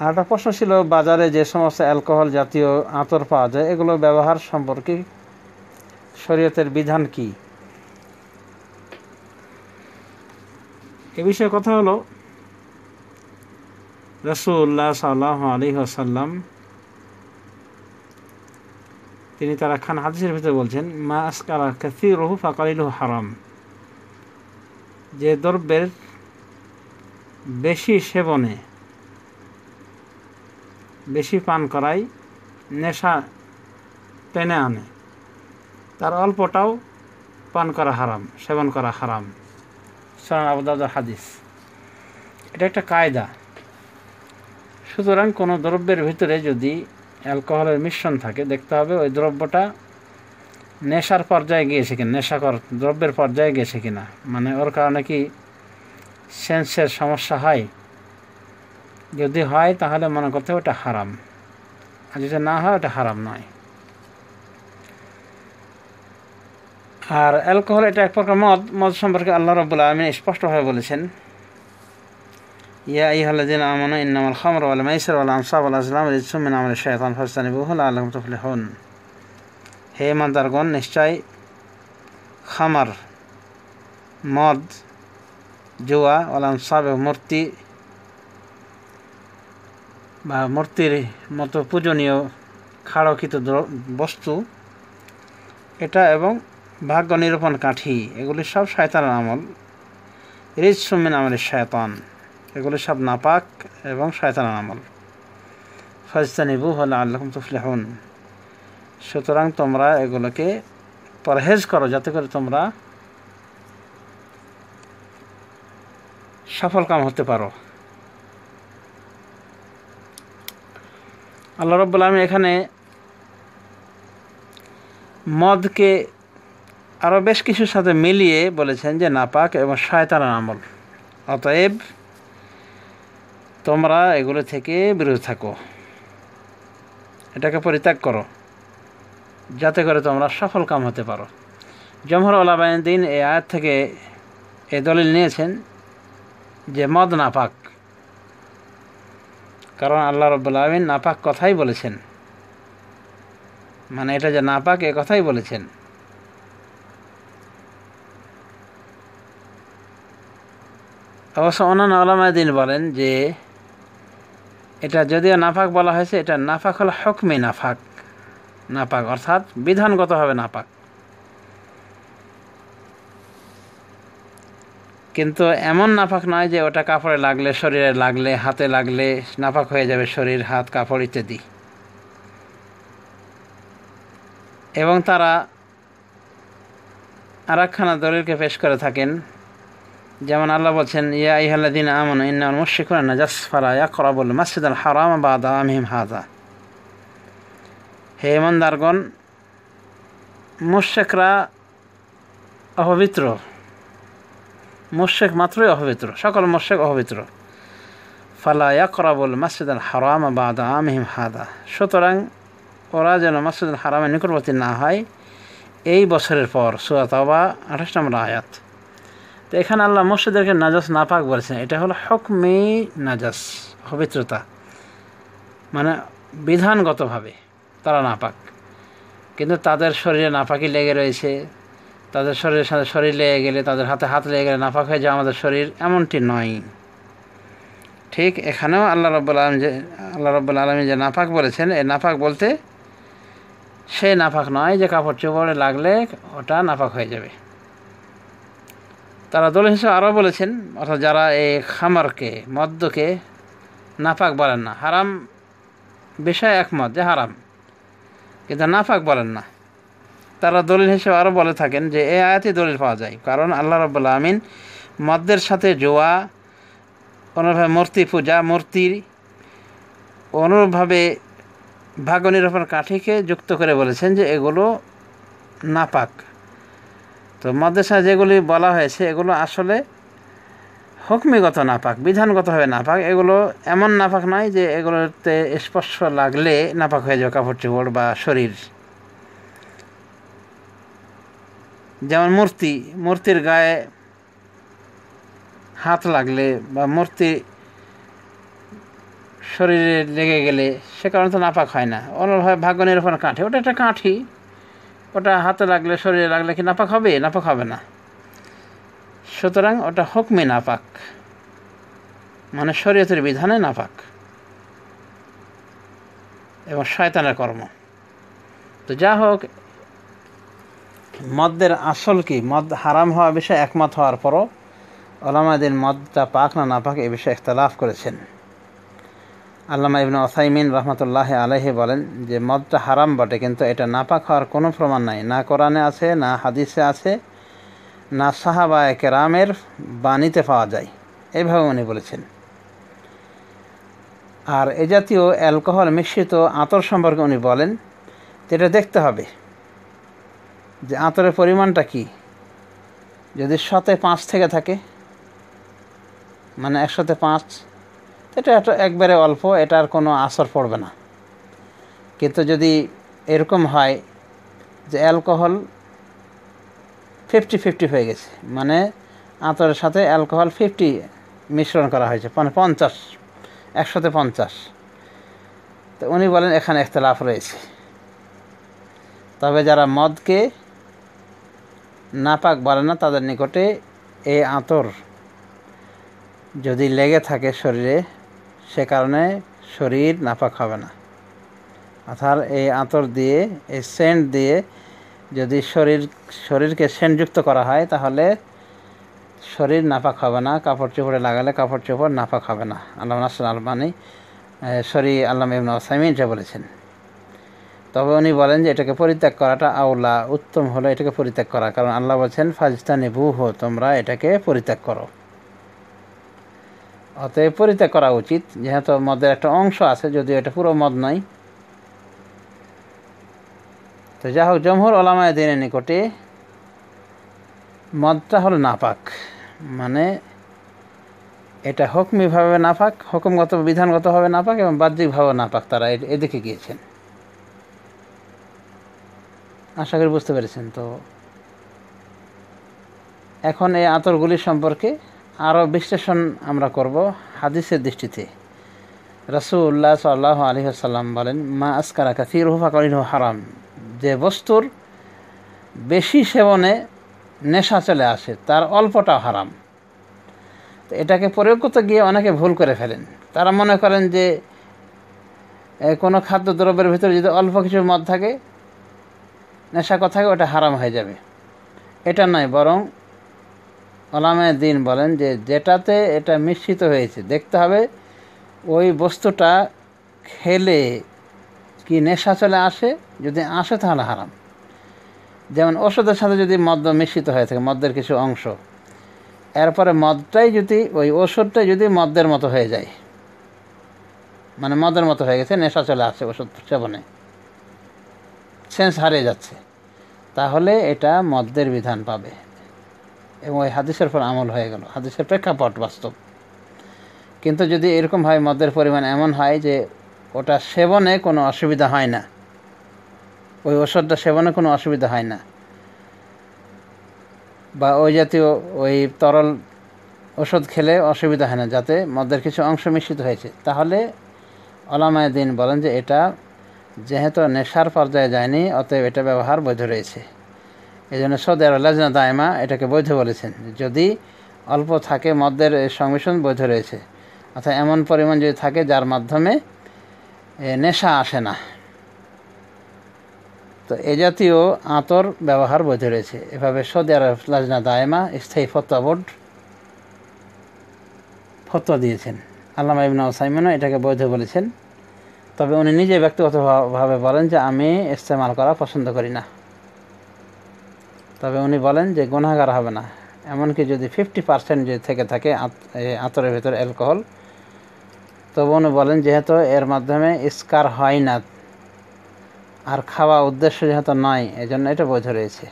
আরেকটা প্রশ্ন ছিল, বাজারে যে সমস্ত অ্যালকোহল জাতীয় আঁতর পাওয়া যায় এগুলো ব্যবহার সম্পর্কে শরীয়তের বিধান কি? এ বিষয়ে কথা হলো রসুল্লাহ সাল্লাহ আলী আসাল্লাম তিনি তারা খান হাদিসের ভিতরে বলছেন, মা আসকালা কাসিরহু ফাকালিলহু হারাম। যে দ্রব্যের বেশি সেবনে, বেশি পান করাই নেশা টেনে আনে। তার অল্পটাও পান করা হারাম, সেবন করা হারাম। সরান আবুদাদ হাদিস। এটা একটা কায়দা। সুতরাং কোনো দ্রব্যের ভিতরে যদি অ্যালকোহলের মিশ্রণ থাকে, দেখতে হবে ওই দ্রব্যটা নেশার পর্যায়ে গিয়েছে কিনা, নেশাকর দ্রব্যের পর্যায়ে গেছে কিনা। মানে ওর কারণে কি সেন্সের সমস্যা হয়? যদি হয় তাহলে মনে করতে ওটা হারাম। আর যদি না হয় ওটা হারাম নয়। আর অ্যালকোহল এটা এক প্রকার মদ মদ সম্পর্কে আল্লাহ রব্বুল আলমিন স্পষ্টভাবে বলেছেন। আমানু ইন্নামাল খামর ওয়াল মাইসির ওয়াল আনসাব ওয়াল আজলাম রিজসুম মিন আমরি শাইতান ফাজতানিবুহু লাআল্লাকুম তুফলিহুন হে ইমানদারগণ, নিশ্চয় খামার, মদ, জুয়া আনসাব মূর্তি বা মূর্তির মতো পূজনীয় খাড়কিত বস্তু, এটা এবং ভাগ্য নিরূপণ কাঠি, এগুলি সব শয়তানের আমল। রিজ সুমিন আমলের শয়তান। এগুলি সব নাপাক এবং শয়তানের আমল। ফজতানিবু হল আল্লাহম তুফলেহন। সুতরাং তোমরা এগুলোকে পরহেজ করো যাতে করে তোমরা সফল কাম হতে পারো। আল্লাহ রব্বুল আলমী এখানে মদকে আরও বেশ কিছুর সাথে মিলিয়ে বলেছেন যে নাপাক এবং শয়তানের আমল। অতএব তোমরা এগুলো থেকে বিরত থাকো। এটাকে পরিত্যাগ করো। যাতে করে তোমরা সফল কাম হতে পারো। জমহর দিন এই আয়াত থেকে এ দলিল নিয়েছেন যে, মদ নাপাক। কারণ আল্লাহ রব্বুল আলমিন নাপাক কথাই বলেছেন। মানে এটা যে নাপাক, এ কথাই বলেছেন। অবশ্য অন্যান্য আলামাদিন বলেন যে এটা যদিও নাফাক বলা হয়েছে, এটা নাফাক হলো হকমে নাফাক। নাপাক, অর্থাৎ বিধানগতভাবে নাপাক। কিন্তু এমন নাফাক নয় যে ওটা কাপড়ে লাগলে, শরীরে লাগলে, হাতে লাগলে নাফাক হয়ে যাবে, শরীর, হাত, কাপড় ইত্যাদি। এবং তারা আর একখানা দলিলকে পেশ করে থাকেন। যেমন আল্লাহ বলছেন, ইয়া ইহাল্লাদিন আমন ইন্নাল মুশিকুন নাজাস, ফালা ইয়াকরাবুল মাসজিদ আল হারাম বাদা আমহিম হাজা হে ইমানদারগণ মুশেকরা অপবিত্র। মুশেক মাত্রই অপবিত্র, সকল মুশেক অপবিত্র। ফালা ইয়াকরাবুল মাসজিদ আল হারাম বাদা আমহিম হাদা। সুতরাং ওরা যেন মাসজিদ আল হারামের নিকটবর্তী না হয়, এই বছরের পর সুয়াত বা আঠাশ নম্বর আয়াত। তো এখানে আল্লাহ মসজিদেরকে নাজাস নাপাক বলেছেন। এটা হলো হকমে নাজাস, পবিত্রতা। মানে বিধানগতভাবে তারা নাপাক। কিন্তু তাদের শরীরে নাপাকি লেগে রয়েছে। তাদের শরীরের সাথে শরীর লেগে গেলে তাদের হাতে হাত লেগে গেলে নাপাক হয়ে যায় আমাদের শরীর এমনটি নয়। ঠিক এখানেও আল্লাহ রব্বুল আলম যে, আল্লাহ রব্বুল আলমী যে নাপাক বলেছেন, এই নাপাক বলতে সে নাপাক নয় যে কাপড় চোপড়ে লাগলে ওটা নাপাক হয়ে যাবে। তারা দল হিসেবে আরও বলেছেন, অর্থাৎ যারা এই খামারকে, মদ্যকে নাফাক বলেন না। হারাম বিষয় একমত যে হারাম, কিন্তু নাফাক বলেন না। তারা দলিল হিসেবে আরও বলে থাকেন যে এ আয়াতই দলিল পাওয়া যায়, কারণ আল্লাহ রব্বুল্লা আমিন মদ্যের সাথে জোয়া, অনুরূপভাবে মূর্তি পূজা মূর্তির অনুরূপভাবে ভাগ্য নিরূপণ কাঠিকে যুক্ত করে বলেছেন যে এগুলো নাপাক। তো মাদ্রাসা যেগুলি বলা হয়েছে, এগুলো আসলে হুকমিগত নাপাক, বিধানগতভাবে নাপাক। এগুলো এমন নাপাক নয় যে এগুলোতে স্পর্শ লাগলে নাপাক হয়ে যাবে কাপড় চোপড় বা শরীর। যেমন মূর্তি, মূর্তির গায়ে হাত লাগলে বা মূর্তি শরীরে লেগে গেলে সে কারণে তো নাপাক হয় না। অন্যভাবে ভাগ্য নিরূপণ কাঠি, ওটা একটা কাঠি। ওটা হাতে লাগলে, শরীরে লাগলে কি নাপাক হবে? নাপাক হবে না। সুতরাং ওটা হুকমে নাপাক। মানে শরীয়তের বিধানে নাপাক। এবং শয়তানের কর্ম। তো যা হোক মদ্যের আসল কি? মদ হারাম হওয়া বিষয়ে একমত হওয়ার পরও ওলামাদিন মদটা পাক না না পাক এ বিষয়ে ইখতলাফ করেছেন। আল্লামা ইবনে ওসাইমিন রহমতুল্লাহ আলহি বলেন যে, মদটা হারাম বটে, কিন্তু এটা নাপাক হওয়ার কোনো প্রমাণ নাই। না কোরআনে আছে, না হাদিসে আছে, না সাহাবা কেরামের বাণীতে পাওয়া যায়। এভাবে উনি বলেছেন। আর এ জাতীয় অ্যালকোহল মিশ্রিত আতর সম্পর্কে উনি বলেন এটা দেখতে হবে যে আতরের পরিমাণটা কি। যদি শতে পাঁচ থেকে থাকে মানে একশোতে পাঁচ এটা একবারে অল্প, এটার কোনো আসর পড়বে না। কিন্তু যদি এরকম হয় যে অ্যালকোহল ফিফটি ফিফটি হয়ে গেছে মানে আতরের সাথে অ্যালকোহল ফিফটি মিশ্রণ করা হয়েছে মানে পঞ্চাশ, একশোতে পঞ্চাশ। তো উনি বলেন, এখানে একতলাফ রয়েছে। তবে যারা মদকে নাপাক বলে না, তাদের নিকটে এই আতর যদি লেগে থাকে শরীরে সে কারণে শরীর নাপাক হবে না। অর্থাৎ এই আতর দিয়ে, এই সেন্ট দিয়ে যদি শরীর, শরীরকে সেন্টযুক্ত করা হয়, তাহলে শরীর নাপাক হবে না, কাপড় চোপড়ে লাগালে কাপড় চোপড় নাপাক হবে না। আল্লাহ নাসর আলবানি শরী আল্লাহ ইবনা ওসাইমিন এটা বলেছেন। তবে উনি বলেন যে এটাকে পরিত্যাগ করাটা আউলা উত্তম হলো এটাকে পরিত্যাগ করা। কারণ আল্লাহ বলছেন ফাজতানি হো তোমরা এটাকে পরিত্যাগ করো। অতএব পরিত্যাগ করা উচিত, যেহেতু মদের একটা অংশ আছে, যদিও এটা পুরো মদ নয়। তো যা হোক, জমহুর ওলামায় দিনের নিকটে মদটা হলো নাপাক। মানে এটা হকমিভাবে নাপাক, হুকুমগত, বিধানগতভাবে নাপাক এবং বাহ্যিকভাবে নাপাক তারা এদিকে গিয়েছেন। আশা করি বুঝতে পেরেছেন। তো এখন এই আতরগুলি সম্পর্কে আরও বিশ্লেষণ আমরা করব হাদিসের দৃষ্টিতে। রসুল্লাহ সাল্লাহ আলী আসাল্লাম বলেন, মা আসকারা কাসির হুফা করিন হারাম। যে বস্তুর বেশি সেবনে নেশা চলে আসে, তার অল্পটা হারাম। তো এটাকে প্রয়োগ করতে গিয়ে অনেকে ভুল করে ফেলেন। তারা মনে করেন যে কোনো খাদ্যদ্রব্যের ভিতরে যদি অল্প কিছু মদ থাকে নেশাকর থাকে, ওটা হারাম হয়ে যাবে। এটা নয়, বরং ওলামায় দিন বলেন যে যেটাতে এটা মিশ্রিত হয়েছে, দেখতে হবে ওই বস্তুটা খেলে কি নেশা চলে আসে? যদি আসে তাহলে হারাম। যেমন ওষুধের সাথে যদি মদ্য মিশ্রিত হয়ে থাকে মদ্যের কিছু অংশ, এরপরে মদটাই যদি, ওই ওষুধটাই যদি মদ্যের মতো হয়ে যায় মানে মদের মতো হয়ে গেছে, নেশা চলে আসে ওষুধ সেবনে, সেন্স হারিয়ে যাচ্ছে, তাহলে এটা মদ্যের বিধান পাবে। এবং ওই হাদিসের পর আমল হয়ে গেল। হাদিসের প্রেক্ষাপট বাস্তব। কিন্তু যদি এরকম হয়, মদের পরিমাণ এমন হয় যে ওটা সেবনে কোনো অসুবিধা হয় না। ওই ওষুধটা সেবনে কোনো অসুবিধা হয় না। বা ওই জাতীয় ওই তরল ওষুধ খেলে অসুবিধা হয় না, যাতে মদের কিছু অংশ মিশ্রিত হয়েছে। তাহলে অলামায় দিন বলেন যে এটা যেহেতু নেশার পর্যায়ে যায়নি, অতএব এটা ব্যবহার বৈধ রয়েছে। এই জন্য সৌদি আরব লাজনা দায়মা এটাকে বৈধ বলেছেন। যদি অল্প থাকে মদ্যের সংমিশ্রণ, বৈধ রয়েছে। অর্থাৎ এমন পরিমাণ যদি থাকে, যার মাধ্যমে নেশা আসে না। তো এ জাতীয় আতর ব্যবহার বৈধ রয়েছে। এভাবে সৌদি আরব লাজনা দায়মা স্থায়ী ফতোয়া বোর্ড ফতোয়া দিয়েছেন। আল্লামা ইবনা ওসাইমিনও এটাকে বৈধ বলেছেন। তবে উনি নিজে ব্যক্তিগতভাবে বলেন যে, আমি ইস্তেমাল করা পছন্দ করি না। তবে উনি বলেন যে গুণাগার হবে না। এমনকি যদি ফিফটি পার্সেন্ট যদি থেকে থাকে আতরের ভেতর অ্যালকোহল তবু উনি বলেন যেহেতু এর মাধ্যমে স্কার হয় না, আর খাওয়া উদ্দেশ্য যেহেতু নয় এই জন্য এটা বৈধ রয়েছে।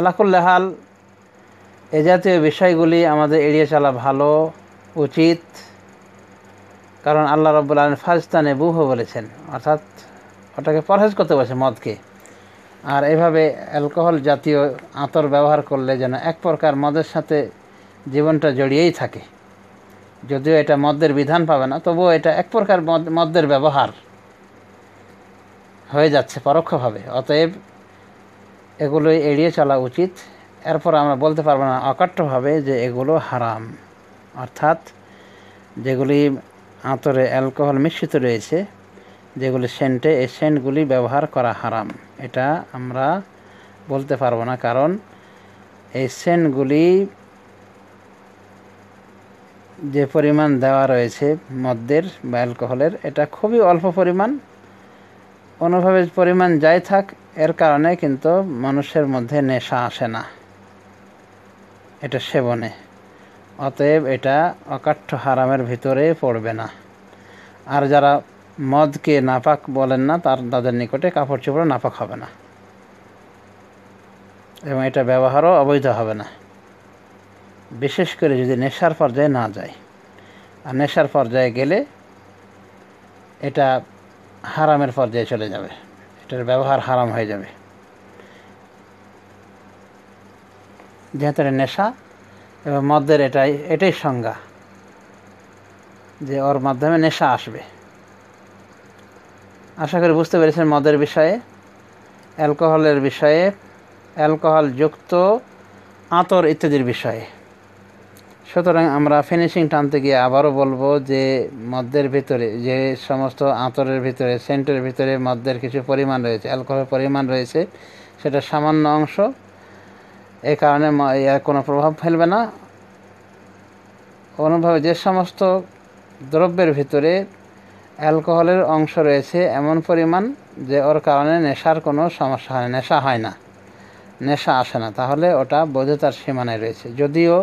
আলাকুল্লাহাল এ জাতীয় বিষয়গুলি আমাদের এড়িয়ে চলা ভালো, উচিত। কারণ আল্লাহ রব্বুল আলম ফাজতানে বুহ বলেছেন, অর্থাৎ ওটাকে পরহেজ করতে বলেছে মদকে। আর এভাবে অ্যালকোহল জাতীয় আতর ব্যবহার করলে যেন এক প্রকার মদের সাথে জীবনটা জড়িয়েই থাকে। যদিও এটা মদ্যের বিধান পাবে না, তবুও এটা এক প্রকার মদ- মদ্যের ব্যবহার হয়ে যাচ্ছে পরোক্ষভাবে। অতএব এগুলোই এড়িয়ে চলা উচিত। এরপর আমরা বলতে পারব না অকাট্যভাবে যে এগুলো হারাম। অর্থাৎ যেগুলি আতরে অ্যালকোহল মিশ্রিত রয়েছে যেগুলি সেন্টে, এই সেন্টগুলি ব্যবহার করা হারাম। এটা আমরা বলতে পারব না, কারণ এই সেন্টগুলি যে পরিমাণ দেওয়া রয়েছে মদ্যের বা অ্যালকোহলের, এটা খুবই অল্প পরিমাণ। অনুভবে পরিমাণ যাই থাক, এর কারণে কিন্তু মানুষের মধ্যে নেশা আসে না। এটা সেবনে। অতএব এটা অকাঠ্য হারামের ভিতরে পড়বে না। আর যারা মদকে নাপাক বলেন না, তার, তাদের নিকটে কাপড় চোপড় নাপাক হবে না। এবং এটা ব্যবহারও অবৈধ হবে না। বিশেষ করে যদি নেশার পর্যায়ে না যায়। আর নেশার পর্যায়ে গেলে এটা হারামের পর্যায়ে চলে যাবে। এটার ব্যবহার হারাম হয়ে যাবে। যেহেতু নেশা, এবং মদ্যের এটাই এটাই সংজ্ঞা যে ওর মাধ্যমে নেশা আসবে। আশা করি বুঝতে পেরেছেন মদের বিষয়ে, অ্যালকোহলের বিষয়ে অ্যালকোহল যুক্ত আতর ইত্যাদির বিষয়ে। সুতরাং আমরা ফিনিশিং টানতে গিয়ে আবারও বলব যে মদ্যের ভিতরে, যে সমস্ত আতরের ভিতরে, সেন্টের ভিতরে মদ্যের কিছু পরিমাণ রয়েছে, অ্যালকোহলের পরিমাণ রয়েছে, সেটা সামান্য অংশ। এ কারণে কোনো প্রভাব ফেলবে না। অনুভবে যে সমস্ত দ্রব্যের ভিতরে অ্যালকোহলের অংশ রয়েছে এমন পরিমাণ যে ওর কারণে নেশার কোনো সমস্যা হয় নেশা হয় না, নেশা আসে না। তাহলে ওটা বৈধতার সীমানায় রয়েছে। যদিও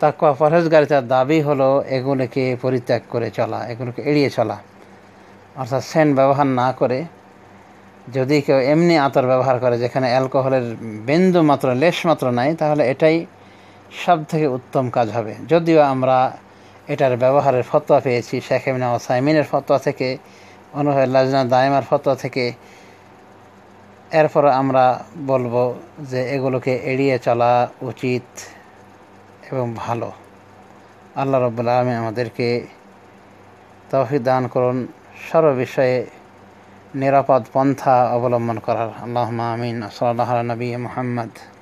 তাকুয়া পরহেজগারিতার দাবি হলো এগুলোকে পরিত্যাগ করে চলা, এগুলোকে এড়িয়ে চলা। অর্থাৎ সেন্ট ব্যবহার না করে যদি কেউ এমনি আতর ব্যবহার করে যেখানে অ্যালকোহলের বিন্দু মাত্র লেশ মাত্র নাই, তাহলে এটাই সব থেকে উত্তম কাজ হবে। যদিও আমরা এটার ব্যবহারের ফতোয়া পেয়েছি। শেখ এমিনা ওসাইমিনের ফতোয়া থেকে অনুভব লাজনা দায়মার ফতোয়া থেকে। এরপর আমরা বলব যে এগুলোকে এড়িয়ে চলা উচিত এবং ভালো। আল্লাহ রব্বুল আলমী আমাদেরকে তৌফিক দান করুন, সর্ব বিষয়ে নিরাপদ পন্থা অবলম্বন করার। আল্লাহ আমিন। সাল্লাহ নবী মোহাম্মদ।